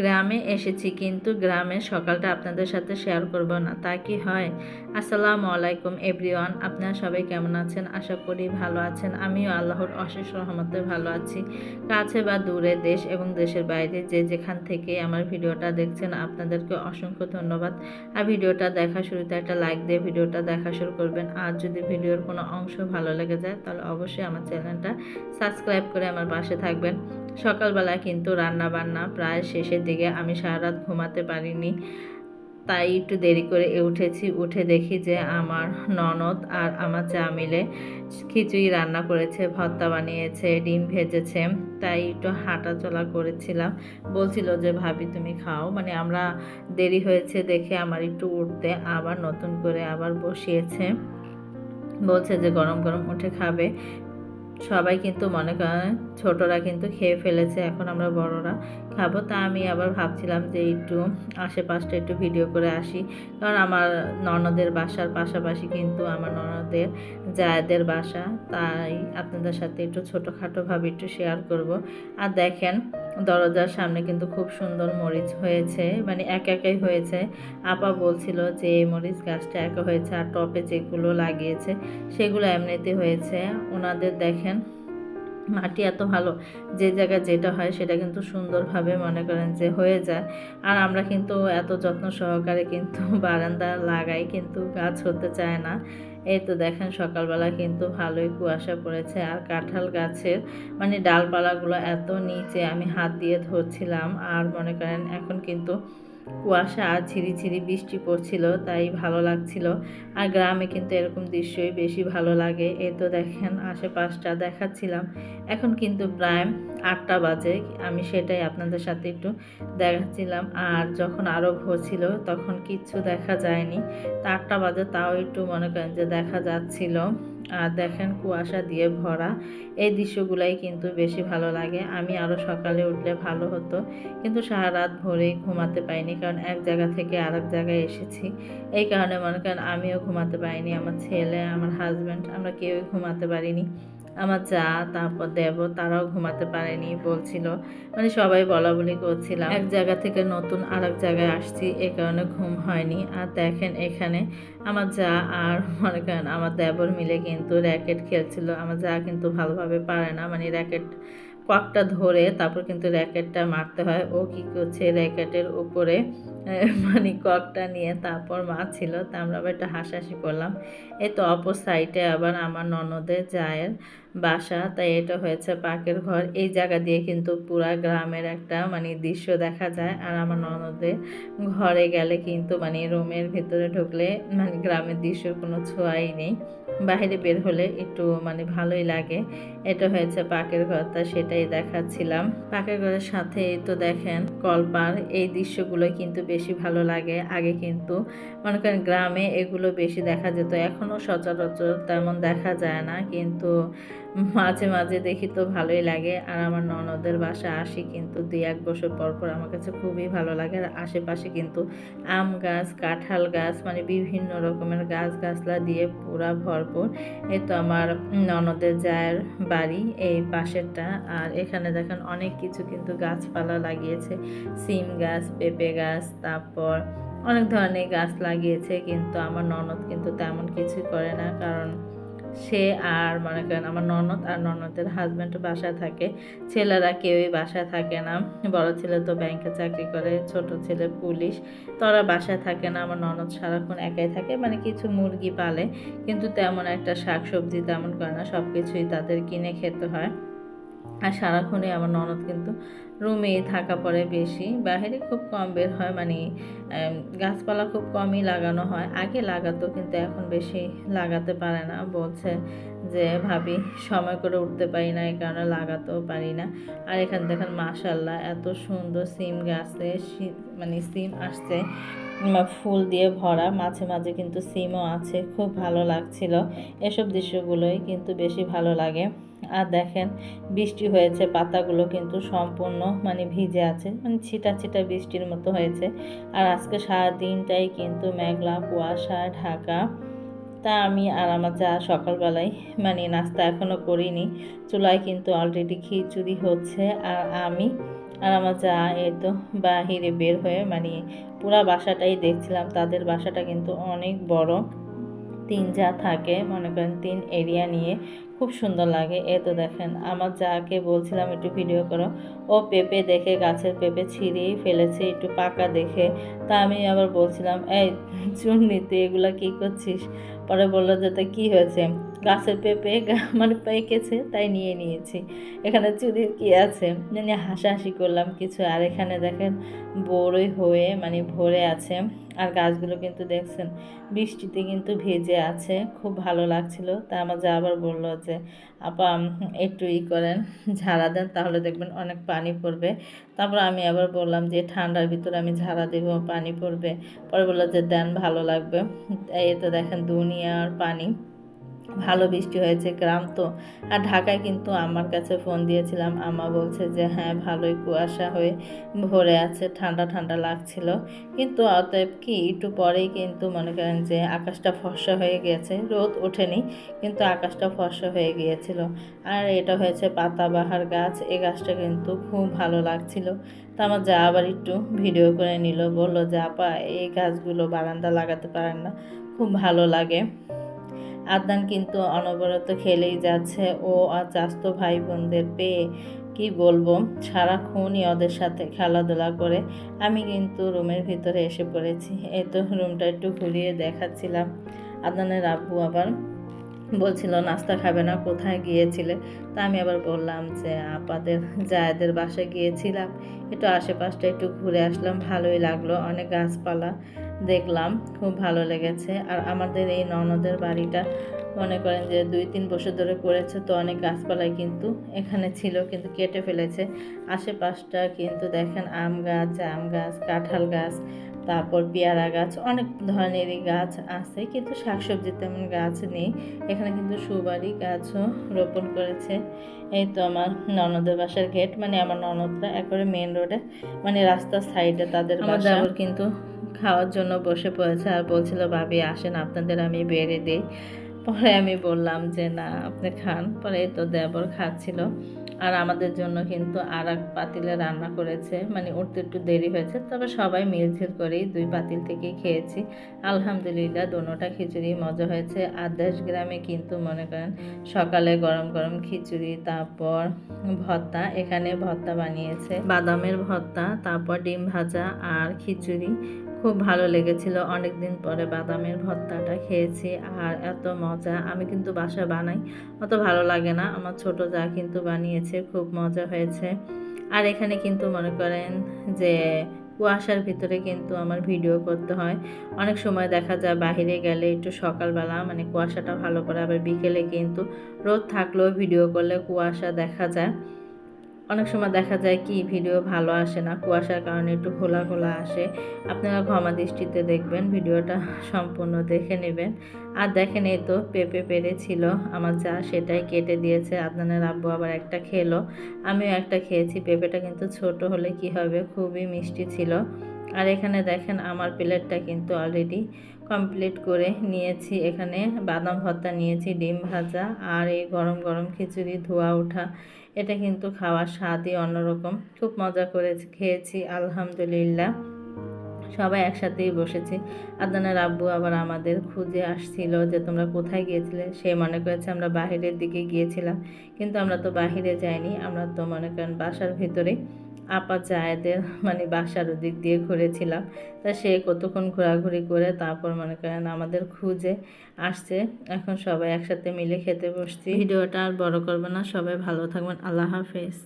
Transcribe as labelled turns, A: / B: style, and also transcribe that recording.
A: গ্রামে এসেছি, কিন্তু গ্রামের সকালটা আপনাদের সাথে শেয়ার করব না। তা কি হয়? আসসালামু আলাইকুম এভরিওয়ান আপনারা সবাই কেমন আছেন? আশা করি ভালো আছেন। আমিও আল্লাহর অশেষ রহমতে ভালো আছি। কাছে বা দূরে দেশ এবং দেশের বাইরে যে যেখান থেকে আমার ভিডিওটা দেখছেন, আপনাদেরকে অসংখ্য ধন্যবাদ। আর ভিডিওটা দেখা শুরুতে একটা লাইক দিয়ে ভিডিওটা দেখা শুরু করবেন। আর যদি ভিডিওর কোনো অংশ ভালো লেগে যায়, তাহলে অবশ্যই আমার চ্যানেলটা সাবস্ক্রাইব করে আমার পাশে থাকবেন। সকালবেলা কিন্তু রান্না বান্না প্রায় শেষের দিকে আমি সারা রাত ঘুমাতে পারিনি। তাই একটু দেরি করে উঠেছি। উঠে দেখি যে আমার ননদ আর আমার চা মিলে খিচুড়ি রান্না করেছে, ভর্তা বানিয়েছে, ডিম ভেজেছে। তাই একটু হাঁটা চলা করেছিলাম। বলছিল যে, ভাবি, তুমি খাও। মানে আমরা দেরি হয়েছে দেখে আমার একটু উঠতে আবার নতুন করে আবার বসিয়েছে। বলছে যে, গরম গরম উঠে খাবে। সবাই কিন্তু মনে করেন ছোটরা কিন্তু খেয়ে ফেলেছে, এখন আমরা বড়রা খাব। তা আমি আবার ভাবছিলাম যে একটু আশেপাশটা একটু ভিডিও করে আসি। কারণ আমার ননদের বাসার পাশাপাশি কিন্তু আমার ননদের, জায়দের বাসা। তাই আপনাদের সাথে একটু ছোটোখাটোভাবে একটু শেয়ার করব। আর দেখেন দরজার সামনে কিন্তু খুব সুন্দর মরিচ হয়েছে মানে এক একাই হয়েছে। আপা বলছিল যে এই মরিচ গাছটা একা হয়েছে আর টপে যেগুলো লাগিয়েছে সেগুলো এমনিতে হয়েছে। ওনাদের দেখেন মাটি এত ভালো, যে জায়গায় যেটা হয় সেটা কিন্তু সুন্দরভাবে মনে করেন যে হয়ে যায়। আর আমরা কিন্তু এত যত্ন সহকারে কিন্তু বারান্দা লাগাই কিন্তু গাছ হতে চায় না। এই তো দেখেন সকালবেলা কিন্তু ভালোই কুয়াশা পড়েছে। আর কাঁঠাল গাছের মানে ডালপালাগুলো এত নিচে আমি হাত দিয়ে ধরছিলাম। আর মনে করেন এখন কিন্তু কুয়াশা আর ঝিরি বৃষ্টি পড়ছিল, তাই ভালো লাগছিল। আর গ্রামে কিন্তু এরকম দৃশ্যই বেশি ভালো লাগে। এ তো দেখেন, আশেপাশটা দেখাচ্ছিলাম। এখন কিন্তু প্রায় আটটা বাজে, আমি সেটাই আপনাদের সাথে একটু দেখাচ্ছিলাম। আর যখন আরও ভোর ছিল তখন কিচ্ছু দেখা যায়নি। তা আটটা বাজে, তাও একটু মনে করেন যে দেখা যাচ্ছিল। আর দেখেন কুয়াশা দিয়ে ভরা। এই দৃশ্যগুলাই কিন্তু বেশি ভালো লাগে। আমি আরও সকালে উঠলে ভালো হতো। কিন্তু সারা রাত ভোরেই ঘুমাতে পাইনি কারণ এক জায়গা থেকে আর এক জায়গায় এসেছি। এই কারণে মনে করেন আমিও ঘুমাতে পারিনি। আমার ছেলে, আমার হাজব্যান্ড আমরা কেউই ঘুমাতে পারিনি। আমার যা, তারপর দেব, তারাও ঘুমাতে পারেনি, বলছিল। মানে সবাই বলা বলি করছিলাম। এক জায়গা থেকে নতুন আর এক জায়গায় আসছি, এ কারণে ঘুম হয়নি। আর দেখেন এখানে আমার যা আর মনে করেন আমার দেবর মিলে কিন্তু র্যাকেট খেলছিল। আমার যা কিন্তু ভালোভাবে পারে না। মানে র্যাকেট ককটা ধরে তারপর কিন্তু র্যাকেটটা মারতে হয়। ও কি করছে? র্যাকেটের উপরে মানে ককটা নিয়ে তারপর মারছিল। তা আমরা আবার একটু হাসাহাসি করলাম। এই তো অপর সাইডে আবার আমার ননদের জায়ের বাসা, তাই এটা হয়েছে পাকের ঘর। এই জায়গা দিয়ে কিন্তু পুরা গ্রামের একটা মানে দৃশ্য দেখা যায়। আর আমার ননদের ঘরে গেলে কিন্তু মানে রুমের ভিতরে ঢুকলে মানে গ্রামের দৃশ্যের কোনো ছোঁয়াই নেই। বাইরে বের হলে একটু মানে ভালোই লাগে। এটা হয়েছে পাকের ঘর, তা সেটাই দেখাচ্ছিলাম। পাকের ঘরের সাথে তো দেখেন কলপার। এই দৃশ্যগুলো কিন্তু বেশি ভালো লাগে। আগে কিন্তু, মনে করেন, গ্রামে এগুলো বেশি দেখা যেত। এখনও সচরাচর তেমন দেখা যায় না। কিন্তু মাঝে মাঝে দেখি তো ভালোই লাগে। আর আমার ননদের বাসা আসি কিন্তু দুই এক বছর পর পর আমার কাছে খুবই ভালো লাগে। আর আশেপাশে কিন্তু আম গাছ, কাঁঠাল গাছ মানে বিভিন্ন রকমের গাছ গাছলা দিয়ে পুরা ভরপুর। এই তো আমার ননদের জায়ের বাড়ি এই পাশেরটা। আর এখানে দেখেন অনেক কিছু কিন্তু গাছপালা লাগিয়েছে। সিম গাছ, পেঁপে গাছ, তারপর অনেক ধরনের গাছ লাগিয়েছে। কিন্তু আমার ননদ কিন্তু তেমন কিছু করে না। কারণ সে আর, মনে করেন, আমার ননদ আর ননদের হাজব্যান্ড বাসায় থাকে। ছেলেরা কেউই বাসায় থাকে না। বড় ছেলে তো ব্যাংকে চাকরি করে, ছোট ছেলে পুলিশ। তোরা বাসায় থাকে না, আমার ননদ সারাক্ষণ একাই থাকে মানে কিছু মুরগি পালে। কিন্তু তেমন একটা শাক সবজি তেমন করে না সব কিছুই তাদের কিনে খেতে হয়। আর সারাক্ষণই আমার ননদ কিন্তু রুমেই থাকা পড়ে বেশি। বাইরে খুব কম বের হয় মানে গাছপালা খুব কমই লাগানো হয়। আগে লাগাতো, কিন্তু এখন বেশি লাগাতে পারে না। বলছে যে, ভাবি, সময় করে উঠতে পারি না, এই কারণে লাগাতেও পারি না। আর এখান দেখেন মাশাল্লাহ এত সুন্দর সিম গাছে মানে সিম আসছে। ফুল দিয়ে ভরা, মাঝে মাঝে কিন্তু সিমও আছে, খুব ভালো লাগছিল এসব দৃশ্যগুলোই কিন্তু বেশি ভালো লাগে। আর দেখেন, বৃষ্টি হয়েছে, পাতাগুলো কিন্তু সম্পূর্ণ মানে ভিজে আছে মানে ছিটা ছিটা বৃষ্টির মতো হয়েছে। আর আজকে সারা দিনটাই কিন্তু মেঘলা, কুয়াশা, ঢাকা। তা আমি আর আমার যা সকালবেলায় মানে নাস্তা এখনও করিনি। চুলায় কিন্তু অলরেডি খিচুড়ি হচ্ছে আর আমি আর আমার যা এই তো বাহিরে বের হয়ে মানে পুরা বাসাটাই দেখছিলাম। তাদের বাসাটা কিন্তু অনেক বড়। তিন যা থাকে, মনে করেন তিন এরিয়া নিয়ে খুব সুন্দর লাগে। এ তো দেখেন, আমার যাকে বলছিলাম একটু ভিডিও করো। ও পেঁপে দেখে, গাছের পেঁপে ছিঁড়েই ফেলেছে, একটু পাকা দেখে। তা আমি আবার বলছিলাম, এই চুন্নি তুই এগুলা কী করছিস? পরে বলল যে, তা কী হয়েছে? গাছের পেঁপে মানে পেকেছে, তাই নিয়ে নিয়েছি। এখানে চুরির কি আছে? মানে হাসাহাসি করলাম কিছু। আর এখানে দেখেন, বড়ই হয়ে মানে ভরে আছে। আর গাছগুলো কিন্তু দেখছেন, বৃষ্টিতে কিন্তু ভেজে আছে। খুব ভালো লাগছিল। তা আমার যা আবার বলল যে, আপা, একটু ই করেন, ঝাড়া দেন, তাহলে দেখবেন অনেক পানি পড়বে। তারপর আমি আবার বললাম যে ঠান্ডার ভিতরে আমি ঝাড়া দেব, পানি পড়বে। পরে বলল যে, দেন, ভালো লাগবে। এই তো দেখেন, দুনিয়ার পানি। ভালো বৃষ্টি হয়েছে, গ্রাম তো। আর ঢাকায় কিন্তু আমার কাছে ফোন দিয়েছিলাম আমা বলছে যে হ্যাঁ ভালোই কুয়াশা হয়ে ভরে আছে, ঠান্ডা ঠান্ডা লাগছিল। কিন্তু অতএব কি, একটু পরেই কিন্তু মনে করেন যে, আকাশটা ফর্সা হয়ে গিয়েছে রোদ ওঠেনি, কিন্তু আকাশটা ফর্সা হয়ে গিয়েছিল। আর এটা হয়েছে পাতাবাহার গাছ এই গাছটা কিন্তু খুব ভালো লাগছিল। তা আমার যা আবার একটু ভিডিও করে নিল, বলল যে, আপা, এই গাছগুলো বারান্দা লাগাতে পারেন না, খুব ভালো লাগে। আদনান কিন্তু অনবরত খেলেই যাচ্ছে। ও আর চাস্তো ভাই বোনদের পেয়ে কি বলব? সারাক্ষণই ওদের সাথে খেলাধুলা করে। আমি কিন্তু রুমের ভিতরে এসে পড়েছি। এই তো রুমটা একটু ঘুরিয়ে দেখাচ্ছিলাম। আদনানের আব্বু আবার বলছিল, নাস্তা খাবে না, কোথায় গিয়েছিলে? তা আমি আবার বললাম যে, আপাদের জায়দের বাসায় গিয়েছিলাম। একটু আশেপাশটা একটু ঘুরে আসলাম, ভালোই লাগল। অনেক গাছপালা দেখলাম খুব ভালো লেগেছে। আর আমাদের এই ননদের বাড়িটা মনে করেন যে দুই তিন বছর ধরে করেছে তো অনেক গাছপালাই কিন্তু এখানে ছিল কিন্তু কেটে ফেলেছে। আশেপাশটা কিন্তু দেখেন আম গাছ জাম গাছ কাঁঠাল গাছ তারপর পেয়ারা গাছ অনেক ধরনেরই গাছ আছে কিন্তু শাকসবজি তেমন গাছ নেই। এখানে কিন্তু সুবারি গাছও রোপণ করেছে। এই তো আমার ননদের বাসার গেট মানে আমার ননদরা একবারে মেন রোডে মানে রাস্তার সাইডে তাদের বাসা। কিন্তু খাওয়ার জন্য বসে পড়েছে আর বলছিল, ভাবি, আসেন, আপনাদের আমি বেড়ে দিই। পরে আমি বললাম যে, না, আপনি খান। পরে তো দেবর খাচ্ছিল। আর আমাদের জন্য কিন্তু আর এক পাতিলে রান্না করেছে। মানে উঠতে একটু দেরি হয়েছে। তবে সবাই মিলঝিল করেই দুই পাতিল থেকেই খেয়েছি। আলহামদুলিল্লাহ, দোনোটা খিচুড়ি মজা হয়েছে। আদার্স গ্রামে কিন্তু মনে করেন সকালে গরম গরম খিচুড়ি, তারপর ভর্তা, এখানে ভর্তা বানিয়েছে। বাদামের ভর্তা, তারপর ডিম ভাজা আর খিচুড়ি। খুব ভালো লেগেছিল। অনেক দিন পরে বাদামের ভর্তাটা খেয়েছি আর এত মজা। আমি কিন্তু বাসা বানাই, অত ভালো লাগে না। আমার ছোট যা কিন্তু বানিয়েছে, খুব মজা হয়েছে। আর এখানে কিন্তু মনে করেন যে কুয়াশার ভিতরে কিন্তু আমার ভিডিও করতে হয়। অনেক সময় দেখা যায় বাইরে গেলে একটু সকালবেলা মানে কুয়াশাটা ভালো করে, আবার বিকেলে কিন্তু রোদ থাকলেও ভিডিও করলে কুয়াশা দেখা যায়। অনেক সময় দেখা যায় কি, ভিডিও ভালো আসে না, কুয়াশার কারণে একটু খোলা খোলা আসে। আপনারা ক্ষমা দৃষ্টিতে দেখবেন, ভিডিওটা সম্পূর্ণ দেখে নেবেন। আর দেখেন, এই তো পেঁপে পেরেছিল, আমার যা সেটাই কেটে দিয়েছে, আপনাদের আব্বু আবার একটা খেলো। আমিও একটা খেয়েছি, পেঁপেটা কিন্তু ছোট হলে কি হবে, খুবই মিষ্টি ছিল। আর এখানে দেখেন, আমার প্লেটটা কিন্তু অলরেডি কমপ্লিট করে নিয়েছি এখানে। বাদাম ভর্তা নিয়েছি, ডিম ভাজা আর এই গরম গরম খিচুড়ি, ধোয়া ওঠা এটা কিন্তু খাওয়ার স্বাদই অন্যরকম। খুব মজা করে খেয়েছি, আলহামদুলিল্লাহ। সবাই একসাথেই বসেছি। আদনার আব্বু আবার আমাদের খুঁজে আসছিল যে তোমরা কোথায় গিয়েছিলে। সে মনে করেছে আমরা বাহিরের দিকে গিয়েছিলাম। কিন্তু আমরা তো বাহিরে যাইনি, আমরা তো মনে করেন বাসার ভিতরে আপা চায়েদের মানে বাসার ওদিক দিয়ে ঘুরেছিলাম। তা সে কতক্ষণ ঘোরাঘুরি করে তারপর মনে করেন আমাদের খুঁজে আসছে। এখন সবাই একসাথে মিলে খেতে বসছি। ভিডিওটা আর বড় করবে না, সবাই ভালো থাকবেন, আল্লাহ হাফেজ।